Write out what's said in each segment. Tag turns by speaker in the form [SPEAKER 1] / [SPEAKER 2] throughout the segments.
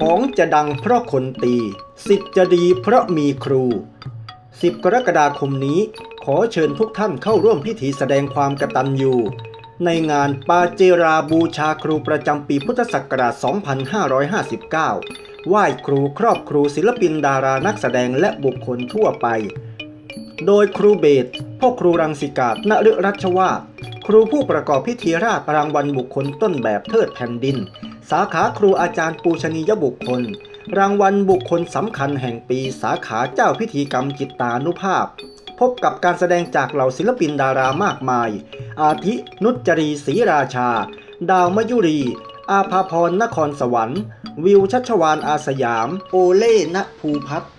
[SPEAKER 1] ของจะดังเพราะคนตี สิทธิ์จะดีเพราะมีครู 10 กรกฎาคมนี้ ขอเชิญทุกท่านเข้าร่วมพิธีแสดงความกตัญญูในงานปาเจราบูชาครูประจำปีพุทธศักราช 2559 ไหว้ครูครอบครูศิลปินดารานักแสดงและบุคคลทั่วไป โดยครูเบศพ่อครูรังสิกาศนฤรัชวาครูผู้ประกอบพิธีราชรางวัลบุคคลต้นแบบเทิดแผ่นดิน สาขาครูอาจารย์ปูชนียบุคคล รางวัลบุคคลสำคัญแห่งปีสาขาเจ้าพิธีกรรมจิตตานุภาพ พบกับการแสดงจากเหล่าศิลปินดารามากมาย อาทินุจรีศรีราชา ดาวมยุรี อาภาพรนครสวรรค์ วิวชัชวานอาสยาม โอเล่ณภูพัฒน์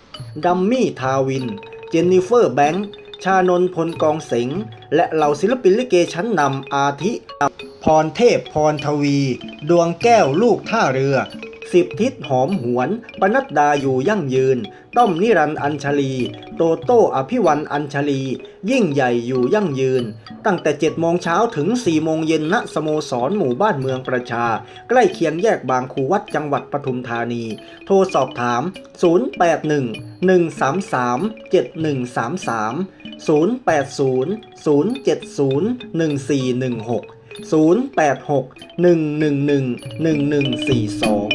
[SPEAKER 1] ดัมมี่ทาวิน เจนนิเฟอร์แบงค์ ชานนพลกองเสง และเหล่าศิลปินลิเกชั้นนำอาทิ พรเทพพรทวี ดวงแก้วลูกท่าเรือ สิบทิศหอมหวน ปนัดดาอยู่ยั่งยืน ต้อมนิรันอัญชลี โตโต้อภิวันอัญชลี ยิ่งใหญ่อยู่ยั่งยืน ตั้งแต่7โมงเช้าถึง 4 โมงเย็นณสโมสรหมู่บ้านเมืองประชา ใกล้เคียงแยกบางคูวัดจังหวัดปทุมธานี โทรสอบถาม 081 133 7133 080 070 1416 086 111 1142